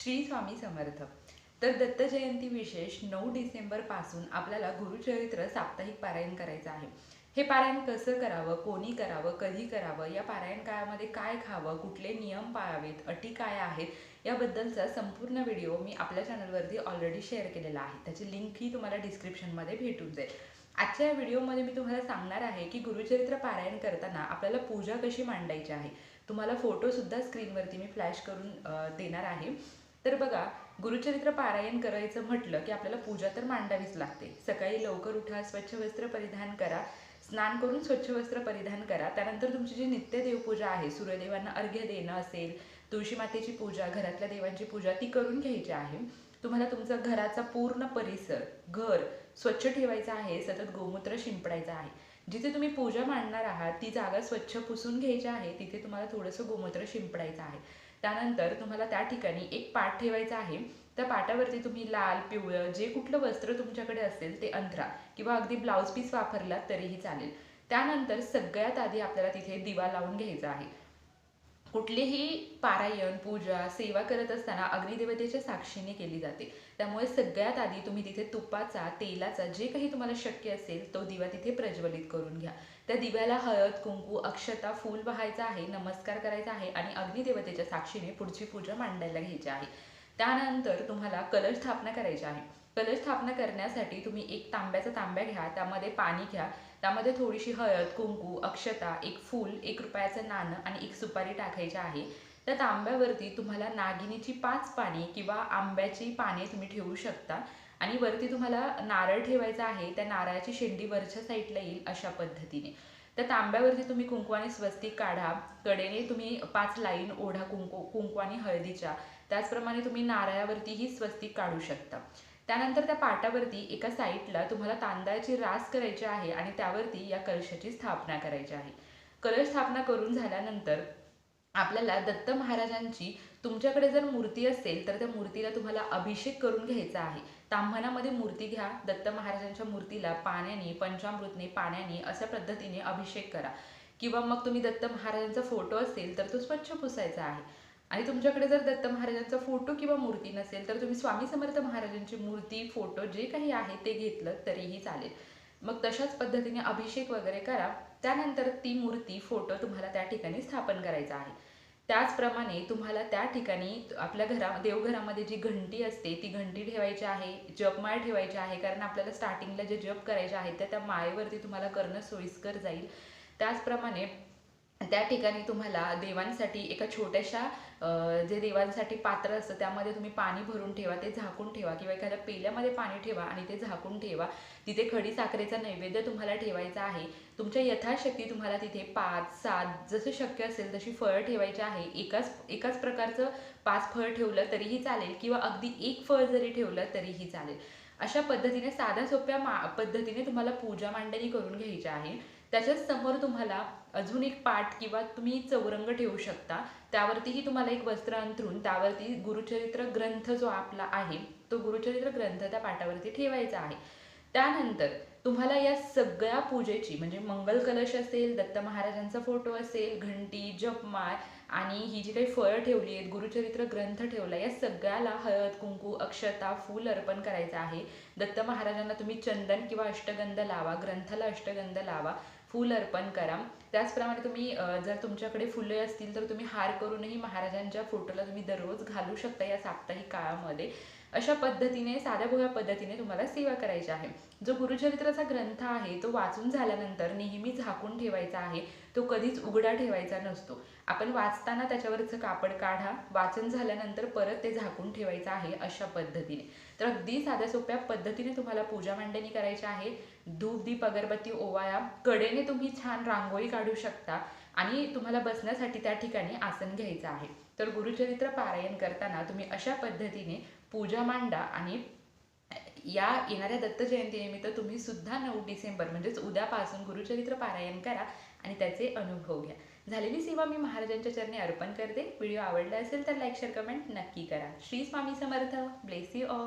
श्री स्वामी समर्थ. तर दत्त जयंती विशेष नऊ डिसेंबरपासून आपल्याला गुरुचरित्र साप्ताहिक पारायण करायचं आहे. हे पारायण कसं करावं कोणी करावं कधी करावं या पारायण काळामध्ये काय खावं कुठले नियम पाळावेत अटी काय आहेत याबद्दलचा संपूर्ण व्हिडिओ मी आपल्या चॅनलवरती ऑलरेडी शेअर केलेला आहे. त्याची लिंकही तुम्हाला डिस्क्रिप्शनमध्ये भेटून जाईल. आजच्या या व्हिडिओमध्ये मी तुम्हाला सांगणार आहे की गुरुचरित्र पारायण करताना आपल्याला पूजा कशी मांडायची आहे. तुम्हाला फोटोसुद्धा स्क्रीनवरती मी फ्लॅश करून देणार आहे. तर बघा गुरुचरित्र पारायण करायचं म्हटलं की आपल्याला पूजा तर मांडावीच लागते. सकाळी लवकर उठा स्वच्छ वस्त्र परिधान करा स्नान करून स्वच्छ वस्त्र परिधान करा. त्यानंतर तुमची जी नित्य देवपूजा आहे सूर्यदेवांना अर्घ्य देणं असेल तुळशी मातेची पूजा घरातल्या देवांची पूजा ती करून घ्यायची आहे. तुम्हाला तुमचा घराचा पूर्ण परिसर घर स्वच्छ ठेवायचा आहे सतत गोमूत्र शिंपडायचं आहे. जिथे तुम्ही पूजा मांडणार आहात ती जागा स्वच्छ पुसून घ्यायची आहे तिथे तुम्हाला थोडंसं गोमूत्र शिंपडायचं आहे. त्यानंतर तुम्हाला त्या ठिकाणी एक पाट ठेवायचा आहे. त्या पाटावरती तुम्ही लाल पिवळं जे कुठलं वस्त्र तुमच्याकडे असेल ते अंथरा किंवा अगदी ब्लाऊज पीस वापरलात तरीही चालेल. त्यानंतर सगळ्यात आधी आपल्याला तिथे दिवा लावून घ्यायचा आहे. कुठलीही पारायण पूजा सेवा करत असताना अग्निदेवतेच्या साक्षीने केली जाते. त्यामुळे सगळ्यात आधी तुम्ही तिथे तुपाचा तेलाचा जे काही तुम्हाला शक्य असेल तो दिवा तिथे प्रज्वलित करून घ्या. त्या दिव्याला हळद कुंकू अक्षता फूल वाहायचा आहे नमस्कार करायचा आहे आणि अग्निदेवतेच्या साक्षीने पुढची पूजा मांडायला घ्यायची आहे. त्यानंतर तुम्हाला कलश स्थापना करायची आहे. कलश स्थापना करण्यासाठी तुम्ही एक तांब्याचा तांब्या घ्या त्यामध्ये पाणी घ्या त्यामध्ये थोडीशी हळद कुंकू अक्षता एक फूल एक रुपयाचं नाणं आणि एक सुपारी टाकायची आहे. त्या तांब्यावरती तुम्हाला नागिनीची पाच पाणी किंवा आंब्याची पाने तुम्ही ठेवू शकता आणि वरती तुम्हाला नारळ ठेवायचा आहे त्या नारळाची शेंडी वरच्या साईडला येईल अशा पद्धतीने. तर तांब्यावरती तुम्ही कुंकवाने स्वस्तिक काढा. कडेने तुम्ही पाच लाईन ओढा कुंकू कुंकवाने हळदीच्या. त्याचप्रमाणे तुम्ही नारळावरतीही स्वस्तिक काढू शकता. त्यानंतर त्या पाटावरती एका साईडला तुम्हाला तांदळाची रास करायची आहे आणि त्यावरती या कलशाची स्थापना करायची आहे. कलश स्थापना करून झाल्यानंतर आपल्याला दत्त महाराजांची तुमच्याकडे जर मूर्ती असेल तर त्या मूर्तीला तुम्हाला अभिषेक करून घ्यायचा आहे. ताम्हणामध्ये मूर्ती घ्या दत्त महाराजांच्या मूर्तीला पाण्याने पंचामृतने पाण्याने अशा पद्धतीने अभिषेक करा. किंवा मग तुम्ही दत्त महाराजांचा फोटो असेल तर तो स्वच्छ पुसायचा आहे. आणि तुमच्याकडे जर दत्त महाराजांचा फोटो किंवा मूर्ती नसेल तर तुम्ही स्वामी समर्थ महाराजांची मूर्ती फोटो जे काही आहे ते घेतलं तरीही चालेल. मग तशाच पद्धतीने अभिषेक वगैरे करा. त्यानंतर ती मूर्ती फोटो तुम्हाला त्या ठिकाणी स्थापन करायचा आहे. त्याचप्रमाणे तुम्हाला त्या ठिकाणी आपल्या घरा देवघरामध्ये जी घंटी असते ती घंटी ठेवायची आहे जपमाळ ठेवायची आहे कारण आपल्याला स्टार्टिंगला जे जप करायचे आहेत त्या त्या माळेवरती तुम्हाला करणं सोयीस्कर जाईल. त्याचप्रमाणे त्या ठिकाणी तुम्हाला देवांसाठी एका छोट्याशा जे देवांसाठी पात्र असतं त्यामध्ये तुम्ही पाणी भरून ठेवा ते झाकून ठेवा किंवा एखाद्या पेल्यामध्ये पाणी ठेवा आणि ते झाकून ठेवा. तिथे खडी साखरेचा नैवेद्य तुम्हाला ठेवायचा आहे. तुमच्या यथाशक्ती तुम्हाला तिथे पाच सात जसं शक्य असेल तशी फळं ठेवायची आहे. एकाच एकाच प्रकारचं पाच फळ ठेवलं तरीही चालेल किंवा अगदी एक फळ जरी ठेवलं तरीही चालेल. अशा पद्धतीने साध्या सोप्या मा पद्धतीने तुम्हाला पूजा मांडणी करून घ्यायची आहे. त्याच्याच समोर तुम्हाला अजून एक पाठ किंवा तुम्ही चौरंग ठेवू शकता. त्यावरतीही तुम्हाला एक वस्त्र अंथरून त्यावरती गुरुचरित्र ग्रंथ जो आपला आहे तो गुरुचरित्र ग्रंथ त्या पाठावरती ठेवायचा आहे. त्यानंतर तुम्हाला या सगळ्या पूजेची म्हणजे मंगल कलश असेल दत्त महाराजांचा फोटो असेल घंटी जपमाळ आणि ही जी काही फळं ठेवली आहेत गुरुचरित्र ग्रंथ ठेवला या सगळ्याला हळद कुंकू अक्षता फूल अर्पण करायचं आहे. दत्त महाराजांना तुम्ही चंदन किंवा अष्टगंध लावा ग्रंथाला अष्टगंध लावा. फूल अर्पण करा. त्याचप्रमाणे तुम्ही जर तुमच्याकडे फुले असतील तर तुम्ही हार करूनही महाराजांच्या फोटोला तुम्ही दररोज घालू शकता या साप्ताहिक काळामध्ये. अशा पद्धतीने साध्या भोग्या पद्धतीने तुम्हाला सेवा करायची आहे. जो गुरुचरित्राचा ग्रंथ आहे तो वाचून झाल्यानंतर नेहमी झाकून ठेवायचा आहे. तो कधीच उघडा ठेवायचा नसतो. आपण वाचताना त्याच्यावरचं कापड काढा वाचन झाल्यानंतर परत ते झाकून ठेवायचं आहे अशा पद्धतीने. तर अगदी साध्या सोप्या पद्धतीने तुम्हाला पूजा मांडणी करायची आहे. धूप दीप अगरबत्ती ओवाया कडेने तुम्ही छान रांगोळी काढू शकता आणि तुम्हाला बसण्यासाठी त्या ठिकाणी आसन घ्यायचं आहे. तर गुरुचरित्र पारायण करताना तुम्ही अशा पद्धतीने पूजा मांडा आणि या येणाऱ्या दत्त जयंतीनिमित्त तुम्ही सुद्धा नऊ डिसेंबर म्हणजेच उद्यापासून गुरुचरित्र पारायण करा आणि त्याचे अनुभव घ्या. झालेली सेवा मी महाराजांच्या चरणी अर्पण करते. व्हिडिओ आवडला असेल तर लाईक शेअर कमेंट नक्की करा. Shri Swami Samarth. Bless you all